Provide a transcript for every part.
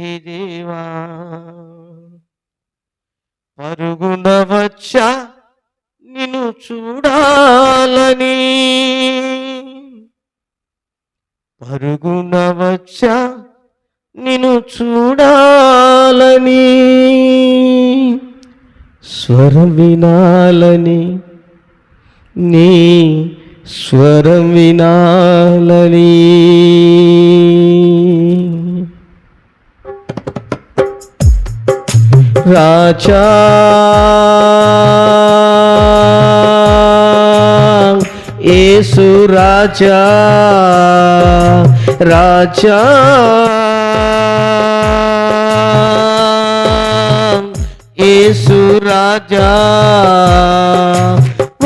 ఈ దేవా పరుగున వచ్చా నిన్ను చూడాలని. పరుగున వచ్చా నిన్ను చూడాలని. స్వరం వినాలని. నీ స్వరం వినాలని. రాజా. ఏసు రాజా. రాజా. ఏసు రాజా.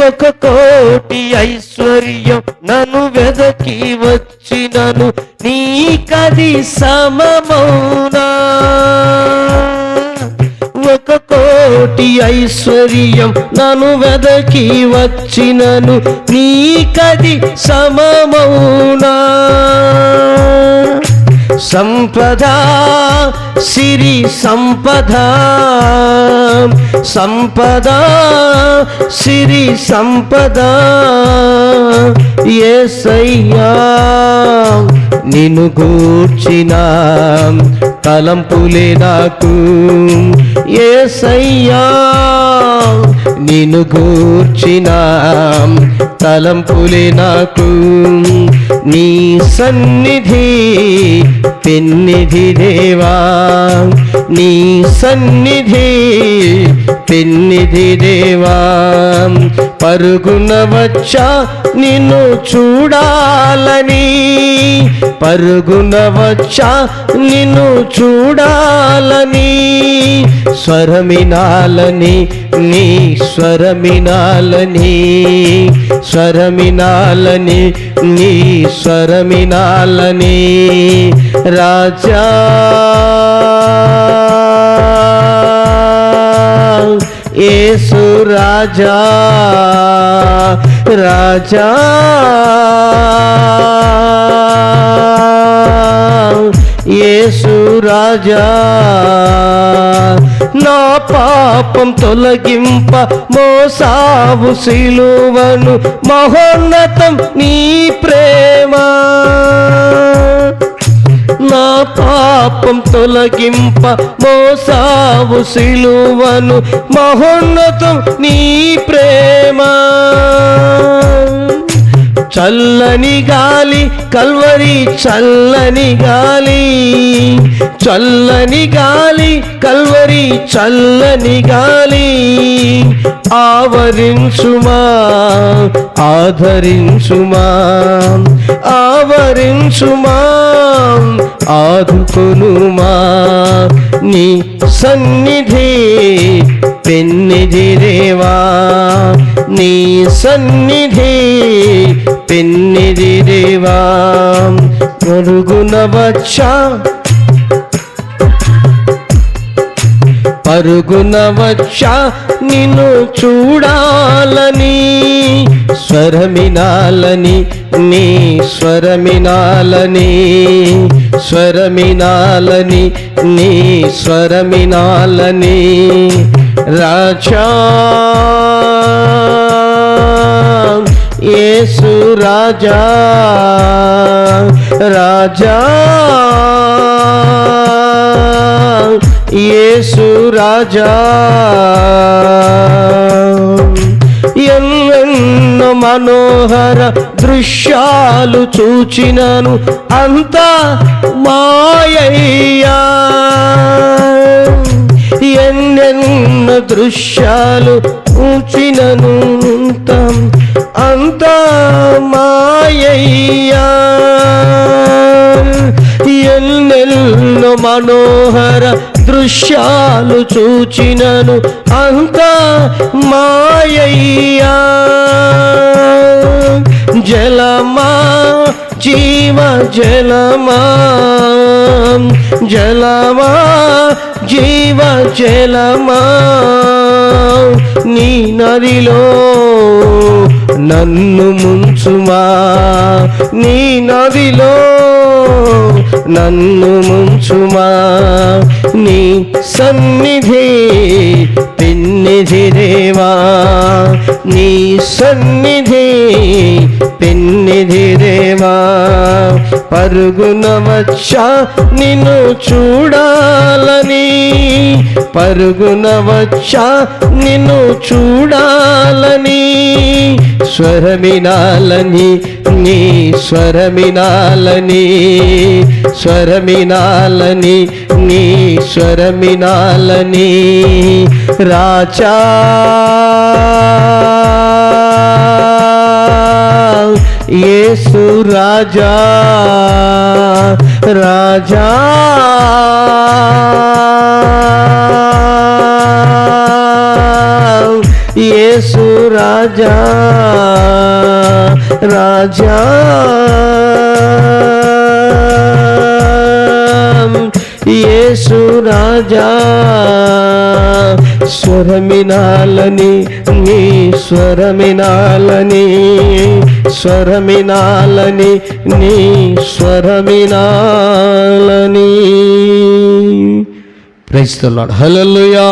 ఒక కోటి ఐశ్వర్యం నన్ను వెదకి వచ్చినను. నీకది సమమౌనా. కోటి ఐశ్వర్యం నను వెదకి వచ్చినను. నీకది సమమౌనా? సంపద సిరి సంపద. సంపద సిరి సంపద. ఏసయ్యా. నిన్ను గూర్చిన తలంపులే నాకు. ఏసయ్యా నిన్ను గూర్చిన తలంపులే నాకు. నీ సన్నిధి పెన్నిధి దేవా నీ సన్నిధి పెన్నిధి దేవా పరుగున వచ్చా నిన్ను చూడాలని పరుగున వచ్చా నిన్ను చూడాలని స్వరమినాలని నీ స్వరమినాలని స్వరమినాలని నీ స్వరమినాలని రాజా. ఏసు రాజా. రాజా. యేసు రాజా. నా పాపం తొలగింప మోసావు శిలువను మహోన్నతం నీ ప్రేమ. పాపం తొలగింప మోసావు సిలువను మహోన్నతం నీ ప్రేమ. చల్లని గాలి కల్వరి చల్లని గాలి. చల్లని గాలి కల్వరి చల్లని గాలి. ఆవరించుమా ఆధరించుమా ఆవరించుమా. ఆదుకొనుమా. నీ సన్నిధి పెన్నిధి రేవా నీ సన్నిధి పెన్నిధి దేవా పరుగున వచ్చా పరుగున వచ్చా నిన్ను చూడాలని స్వరమినాలని నీ స్వరమినాలని స్వరమినాలని నీ స్వరమినాలని రాజా యేసు రాజా రాజా యేసు రాజా. ఎన్నో మనోహర దృశ్యాలు చూచినను అంత మాయయ్యా. ఎన్నెన్నో దృశ్యాలు చూచినను అంత మాయయ్యా. ఎన్నెన్నో మనోహర దృశ్యాలు చూచినను అంతా మాయయ్యా. జలమా జీవ జలమా జలమా జీవ జలమా. నీ నదిలో నన్ను ముంచుమా? నీ నదిలో నన్ను ముంచుమా? నీ సన్నిధి పిన్నిధి నీ సన్నిధి పెన్నిధి దేవా పరుగున వచ్చా నిన్ను చూడాలని? పరుగున వచ్చా నిన్ను చూడాలని? స్వరమినాలని నీ స్వరమినాలని? స్వరమినాలని నీ స్వరమినాలని రాజా యేసు రాజా రాజా యేసు రాజా రాజా యేసు రాజా స్వరమినాలని నీ స్వరమినాలని స్వరమినాలని నీ స్వరమినాలని ప్రైస్తున్నాడు హల్లెలూయా.